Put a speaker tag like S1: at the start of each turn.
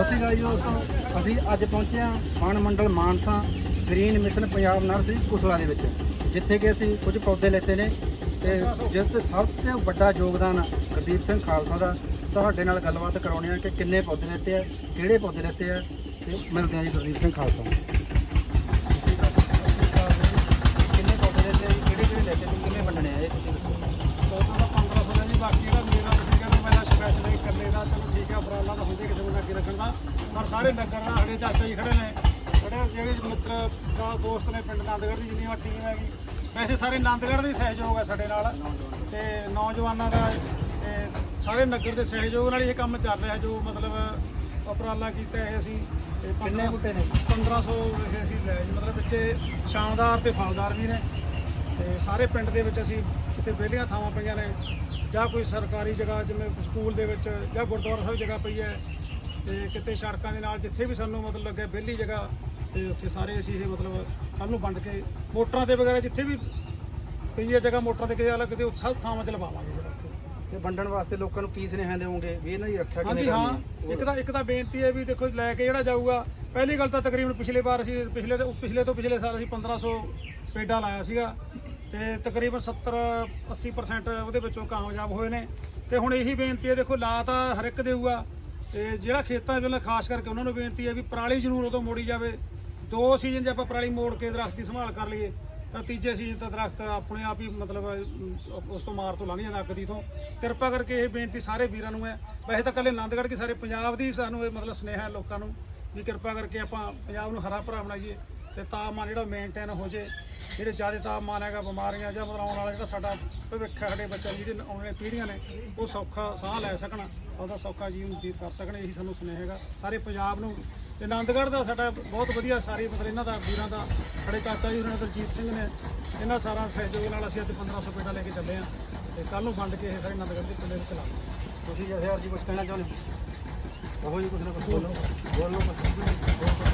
S1: ਅਸੀਂ ਗਾਈ ਦੋਸਤੋ ਅਸੀਂ ਅੱਜ ਪਹੁੰਚੇ ਹਾਂ ਮਾਨ ਮੰਡਲ Mansa green mission Punjab nursery Kusla ਦੇ ਵਿੱਚ, ਜਿੱਥੇ ਕਿ ਅਸੀਂ ਕੁਝ ਪੌਦੇ ਲੈਤੇ ਨੇ ਤੇ ਜਿਸ ਤੇ ਸਭ ਤੋਂ ਵੱਡਾ ਯੋਗਦਾਨ ਗੁਰਦੀਪ ਸਿੰਘ ਖਾਲਸਾ ਦਾ। ਤੁਹਾਡੇ ਨਾਲ ਗੱਲਬਾਤ ਕਰਾਉਣੀ ਆ ਕਿ ਕਿੰਨੇ ਪੌਦੇ ਲੈਤੇ ਆ, ਕਿਹੜੇ ਪੌਦੇ ਲੈਤੇ ਆ, ਤੇ ਮਿਲਦੇ ਆ ਜੀ ਗੁਰਦੀਪ ਸਿੰਘ ਖਾਲਸਾ ਨੂੰ ਕਿੰਨੇ ਪੌਦੇ ਲੈਤੇ ਆ ਜੀ ਕਿਹੜੇ ਕਿਹੜੇ ਲੈਤੇ ਤੇ ਕਿੰਨੇ ਵੰਡਣੇ ਆ ਇਹ ਤੁਸੀਂ ਦੱਸੋ
S2: ਪੌਦਾ ਤਾਂ 1500 ਦਾ ਜੀ ਬਾਕੀ ਦਾ ਮੇਰਾ ਠੀਕ ਹੈ ਨਾ ਮੇਰਾ ਸਪੈਸ਼ਲ ਹੀ ਇਕੱਲੇ ਦਾ ਚਲੋ ਠੀਕ ਹੈ ਉਪਰਾਲਾ ਤਾਂ ਹੁੰਦੇ ਕਿਸੇ ਨੂੰ ਅੱਗੇ ਰੱਖਣ ਦਾ ਪਰ ਸਾਰੇ ਨਗਰ ਦਾ ਸਾਡੇ ਚਾਚਾ ਜੀ ਖੜੇ ਨੇ। ਜਿਹੜੇ ਜਿਹੜੇ ਮਿੱਤਰ ਦਾ ਦੋਸਤ ਨੇ ਪਿੰਡ ਨੰਦਗੜ੍ਹ ਦੀ ਜਿੰਨੀ ਟੀਮ ਹੈਗੀ ਵੈਸੇ ਸਾਰੇ ਨੰਦਗੜ੍ਹ ਦੇ ਸਹਿਯੋਗ ਹੈ ਸਾਡੇ ਨਾਲ। ਤੇ ਨੌਜਵਾਨਾਂ ਦਾ ਤੇ ਸਾਰੇ ਨਗਰ ਦੇ ਸਹਿਯੋਗ ਨਾਲ ਇਹ ਕੰਮ ਚੱਲ ਰਿਹਾ ਜੋ ਮਤਲਬ ਉਪਰਾਲਾ ਕੀਤਾ ਇਹ ਅਸੀਂ।
S1: ਕਿੰਨੇ ਬੂਟੇ ਨੇ?
S2: 1500 ਵਿਖੇ ਅਸੀਂ ਲੈ ਜੀ ਮਤਲਬ ਵਿੱਚੇ ਸ਼ਾਨਦਾਰ ਤੇ ਫਲਦਾਰ ਵੀ ਨੇ। ਤੇ ਸਾਰੇ ਪਿੰਡ ਦੇ ਵਿੱਚ ਅਸੀਂ ਕਿਤੇ ਵਿਹਲੀਆਂ ਥਾਵਾਂ ਪਈਆਂ ਨੇ। ਜਾਂ ਕੋਈ ਸਰਕਾਰੀ ਜਗ੍ਹਾ ਜਿਵੇਂ ਸਕੂਲ ਦੇ ਵਿੱਚ ਜਾਂ ਗੁਰਦੁਆਰਾ ਸਾਹਿਬ ਜਗ੍ਹਾ ਪਈ ਹੈ। ਤੇ ਕਿਤੇ ਸੜਕਾਂ ਦੇ ਨਾਲ ਜਿੱਥੇ ਵੀ ਸਾਨੂੰ ਮਤਲਬ ਲੱਗੇ ਵਿਹਲੀ ਜਗ੍ਹਾ ਤੇ ਉੱਥੇ ਸਾਰੇ ਅਸੀਂ ਇਹ ਮਤਲਬ ਕੱਲ ਨੂੰ ਵੰਡ ਕੇ ਮੋਟਰਾਂ ਤੇ ਵਗੈਰਾ ਜਿੱਥੇ ਵੀ ਪਈ ਹੈ ਜਗ੍ਹਾ ਮੋਟਰਾਂ ਤੇ ਕਿਸੇ ਅਲੱਗ ਕਿਤੇ ਸਭ ਥਾਵਾਂ 'ਚ ਲਵਾਵਾਂਗੇ।
S1: ਤੇ ਵੰਡਣ ਵਾਸਤੇ ਲੋਕਾਂ ਨੂੰ ਕੀ ਸੁਨੇਹਾ ਦੇਵੋਗੇ ਵੀ ਇਹਨਾਂ ਦੀ ਰੱਖਿਆ ਕਿਵੇਂ
S2: ਹਾਂਜੀ ਹਾਂ
S1: ਕਰਨੀ ਹੈ?
S2: ਇੱਕ ਤਾਂ ਇੱਕ ਤਾਂ ਬੇਨਤੀ ਹੈ ਵੀ ਦੇਖੋ ਲੈ ਕੇ ਜਿਹੜਾ ਜਾਊਗਾ ਪਹਿਲੀ ਗੱਲ ਤਾਂ ਤਕਰੀਬਨ ਪਿਛਲੇ ਵਾਰ ਅਸੀਂ ਪਿਛਲੇ ਤੋਂ ਪਿਛਲੇ ਤੋਂ ਪਿਛਲੇ ਸਾਲ ਅਸੀਂ 1500 ਪੇਡਾ ਲਾਇਆ ਸੀਗਾ ਤੇ ਤਕਰੀਬਨ 70 80% ਉਹਦੇ ਵਿੱਚੋਂ ਕਾਮਯਾਬ ਹੋਏ ਨੇ ਤੇ ਹੁਣ ਇਹੀ ਬੇਨਤੀ ਹੈ ਦੇਖੋ ਲਾ ਤਾਂ ਹਰ ਇੱਕ ਦੇਊਗਾ ਤੇ ਜਿਹੜਾ ਖੇਤਾਂ ਵਿੱਚ ਖਾਸ ਕਰਕੇ ਉਹਨਾਂ ਨੂੰ ਬੇਨਤੀ ਹੈ ਵੀ ਪਰਾਲੀ ਜ਼ਰੂਰ ਉਦੋਂ ਮੋੜੀ ਜਾਵੇ। ਦੋ ਸੀਜ਼ਨ ਜੇ ਆਪਾਂ ਪਰਾਲੀ ਮੋੜ ਕੇ ਦਰਖਤ ਦੀ ਸੰਭਾਲ ਕਰ ਲਈਏ, ਤਾਂ ਤੀਜੇ ਸੀਜ਼ਨ ਤਾਂ ਦਰਖਤ ਆਪਣੇ ਆਪ ਹੀ ਮਤਲਬ ਉਸ ਤੋਂ ਮਾਰ ਤੋਂ ਲੰਘ ਜਾਂਦਾ ਅੱਗ ਦੀ ਤੋਂ ਕਿਰਪਾ ਕਰਕੇ ਇਹ ਬੇਨਤੀ ਸਾਰੇ ਵੀਰਾਂ ਨੂੰ ਹੈ। ਵੈਸੇ ਤਾਂ ਕੱਲੇ ਆਨੰਦਗੜ੍ਹ ਕੇ ਸਾਰੇ ਪੰਜਾਬ ਦੀ ਸਾਨੂੰ ਇਹ ਮਤਲਬ ਸੁਨੇਹਾ ਹੈ ਲੋਕਾਂ ਨੂੰ ਵੀ ਕਿਰਪਾ ਕਰਕੇ ਆਪਾਂ ਪੰਜਾਬ ਨੂੰ ਹਰਾ ਭਰਾ ਬਣਾਈਏ। ਤੇ ਤਾਪਮਾਨ ਜਿਹੜਾ ਮੇਨਟੇਨ ਹੋ ਜੇ ਜਿਹੜੇ ਜ਼ਿਆਦਾ ਤਾਪਮਾਨ ਹੈਗਾ ਬਿਮਾਰੀਆਂ ਜਾਂ ਮਤਲਬ ਆਉਣ ਵਾਲਾ ਜਿਹੜਾ ਸਾਡਾ ਭਵਿੱਖ ਹੈ ਸਾਡੇ ਬੱਚਿਆਂ ਦੀ ਜਿਹੜੇ ਆਉਣ ਵਾਲੀਆਂ ਪੀੜ੍ਹੀਆਂ ਨੇ ਉਹ ਸੌਖਾ ਸਾਹ ਲੈ ਸਕਣ ਉਹਦਾ ਸੌਖਾ ਜੀਵਨ ਬਤੀਤ ਕਰ ਸਕਣ ਇਹੀ ਸਾਨੂੰ ਸੁਨੇਹਾ ਹੈਗਾ। ਸਾਰੇ ਪੰਜਾਬ ਨੂੰ ਤੇ ਆਨੰਦਗੜ੍ਹ ਦਾ ਸਾਡਾ ਬਹੁਤ ਵਧੀਆ ਸਾਰੀ ਮਤਲਬ ਇਹਨਾਂ ਦਾ ਵੀਰਾਂ ਦਾ ਸਾਡੇ ਚਾਚਾ ਜੀ ਉਹਨਾਂ ਦਲਜੀਤ ਸਿੰਘ ਨੇ ਇਹਨਾਂ ਸਾਰਾ ਸਹਿਯੋਗ ਨਾਲ ਅਸੀਂ ਅੱਜ 1500 ਪੇਟਾ ਲੈ ਕੇ ਚੱਲੇ ਆ ਤੇ ਕੱਲ ਨੂੰ ਵੰਡ ਕੇ ਇਹ ਸਾਰੇ ਆਨੰਦਗੜ੍ਹ ਦੇ ਪਿੰਡੇ ਵਿੱਚ ਲਾਵਾਂਗੇ
S1: ਤੁਸੀਂ ਜਥੇ ਜੀ ਕੁਝ ਕਹਿਣਾ ਚਾਹੁੰਦੇ ਹੋ? ਉਹ ਜੀ ਕੁਝ ਨਾ ਕੁਝ ਬੋਲੋ। ਬੋਲੋ ਧੰਨਵਾਦ